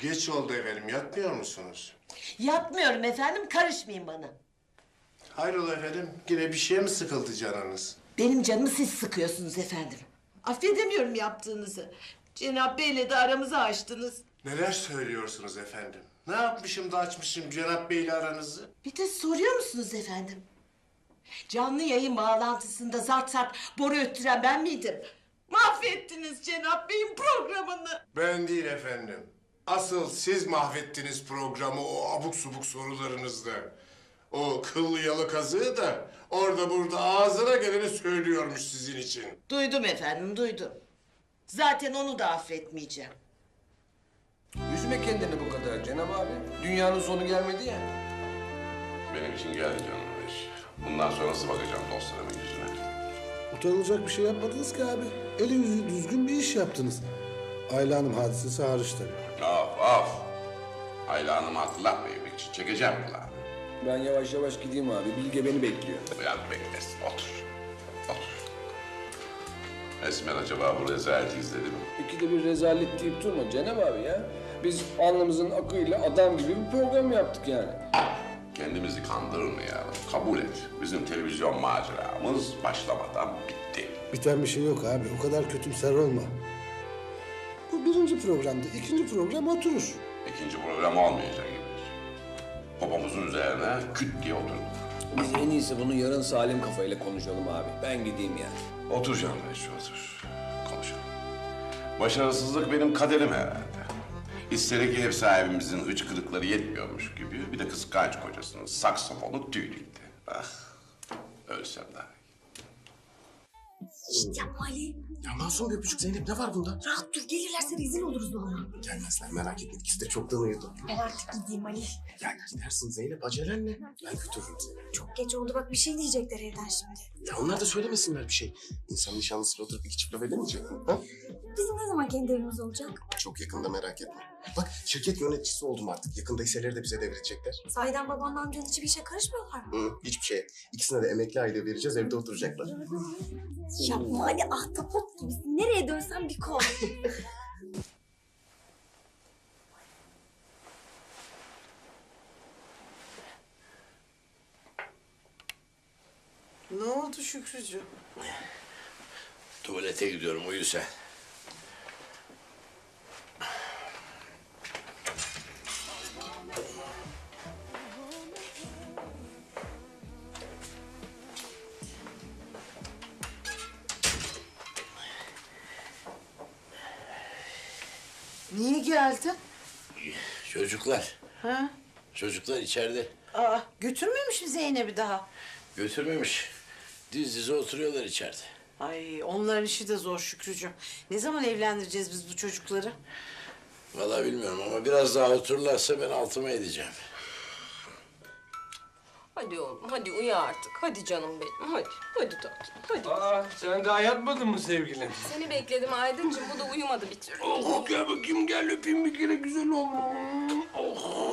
Geç oldu efendim, yatmıyor musunuz? Yapmıyorum efendim, karışmayın bana. Hayrola efendim, yine bir şeye mi sıkıldı canınız? Benim canımı siz sıkıyorsunuz efendim. Affedemiyorum yaptığınızı. Cenab Bey'le de aramızı açtınız. Neler söylüyorsunuz efendim? Ne yapmışım da açmışım Cenap Bey'le aranızı? Bir de soruyor musunuz efendim? Canlı yayın bağlantısında zart zart boru öttüren ben miydim? Mahvettiniz Cenab Bey'in programını. Ben değil efendim. Asıl siz mahvettiniz programı o abuk subuk sorularınızla. O kıllı yalı kazığı da orada burada ağzına geleni söylüyormuş sizin için. Duydum efendim, duydum. Zaten onu da affetmeyeceğim. Üzme kendini bu kadar Cenab abi. Dünyanın sonu gelmedi ya. Benim için geldi canım beş. Bundan sonra nasıl bakacağım dostlarımın yüzüne? Utanılacak bir şey yapmadınız ki abi. Eli yüzü düzgün bir iş yaptınız. Ayla Hanım hadisesi hariç tabii. Of of. Ayla Hanım'ı hatırlatmayın bir için. Çekeceğim kulağını. Ben yavaş yavaş gideyim abi. Bilge beni bekliyor. Biraz beklesin. Otur. Otur. Esmer acaba bu rezaleti izledi mi? İkide bir rezalet deyip durma Cenab abi ya. Biz alnımızın akıyla adam gibi bir program yaptık yani. Kendimizi kandırmayalım. Kabul et. Bizim televizyon maceramız başlamadan bitti. Biten bir şey yok abi. O kadar kötümser olma. Bu birinci programdı. İkinci program oturur. İkinci program olmayacak gibi. Popomuzun üzerine küt diye oturduk. Biz en iyisi bunu yarın salim kafayla konuşalım abi. Ben gideyim yani. Otur canım Beşi, otur. Konuşalım. Başarısızlık benim kaderim herhalde. İstedik ev sahibimizin hıçkırıkları yetmiyormuş gibi bir de kıskanç kocasının saksafonu tüy dikti. Ah, ölsem daha iyi. Şşt yapma Ali. Ya masum bir öpücük Zeynep ne var bunda? Rahat dur. Gelirlerse rezil oluruz sonra. Gelmezler merak etme ikisi de çoktan uyudu. Ben artık gideyim Ali. Ya gidersin Zeynep acelen ne? Ben götürürüm seni. Çok geç oldu bak bir şey diyecekler evden şimdi. Ya onlar da söylemesinler bir şey. İnsan nişanlısıyla oturup iki çift laf edemeyecek mi? Ha? Bizim ne zaman kendi evimiz olacak? Çok yakında merak etme. Bak şirket yöneticisi oldum artık. Yakında hisseleri de bize devredecekler. Sahiden babanla amcanın hiçbir işe karışmıyorlar mı? Hı, hiçbir şey. İkisine de emekli aylığı vereceğiz evde oturacaklar. Yapma Ali ahtapot gibisin. Nereye dönsen bir kol. Ne oldu Şükrücüğüm? Tuvalete gidiyorum uyu sen. Niye geldin? Çocuklar. Ha? Çocuklar içeride. Aa, götürmemiş mi Zeynep'i daha? Götürmemiş. Diz dize oturuyorlar içeride. Ay onların işi de zor Şükrücüğüm. Ne zaman evlendireceğiz biz bu çocukları? Vallahi bilmiyorum ama biraz daha otururlarsa ben altıma edeceğim. Hadi oğlum, hadi uyu artık. Hadi canım benim, hadi. Hadi tatlım, hadi. Aa, sen daha yatmadın mı sevgilim? Seni bekledim Aydıncığım, bu da uyumadı bir türlü. Oh, gel bakayım gel öpeyim bir kere güzel oğlum. Oh,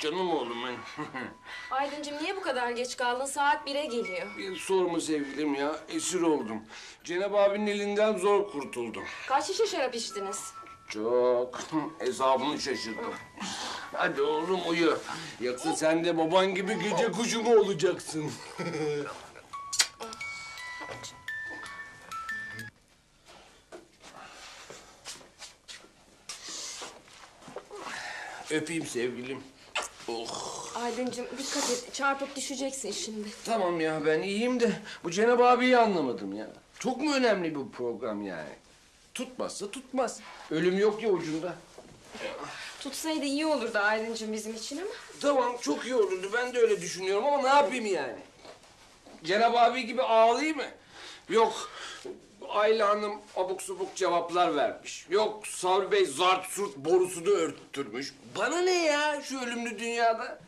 canım oğlum ben. Aydıncığım niye bu kadar geç kaldın? Saat 1'e geliyor. Bir sorma sevgilim ya, esir oldum. Cenab abinin elinden zor kurtuldum. Kaç şişe şarap içtiniz? Çok. Hesabını şaşırdım. Hadi oğlum uyu. Yoksa sen de baban gibi gece kuşu mu olacaksın? Öpeyim sevgilim. Oh. Aydıncığım dikkat et, çarpıp düşeceksin şimdi. Tamam ya ben iyiyim de bu Cenab abiyi anlamadım ya. Çok mu önemli bu program yani? Tutmazsa tutmaz. Ölüm yok ya ucunda. Tutsaydı iyi olurdu Aydıncığım bizim için ama. Tamam çok iyi olurdu. Ben de öyle düşünüyorum ama ne yapayım yani? Cenab abi gibi ağlayayım mı? Yok. Ayla Hanım abuk subuk cevaplar vermiş. Yok Sabri Bey zart surt borusunu örttürmüş. Bana ne ya şu ölümlü dünyada?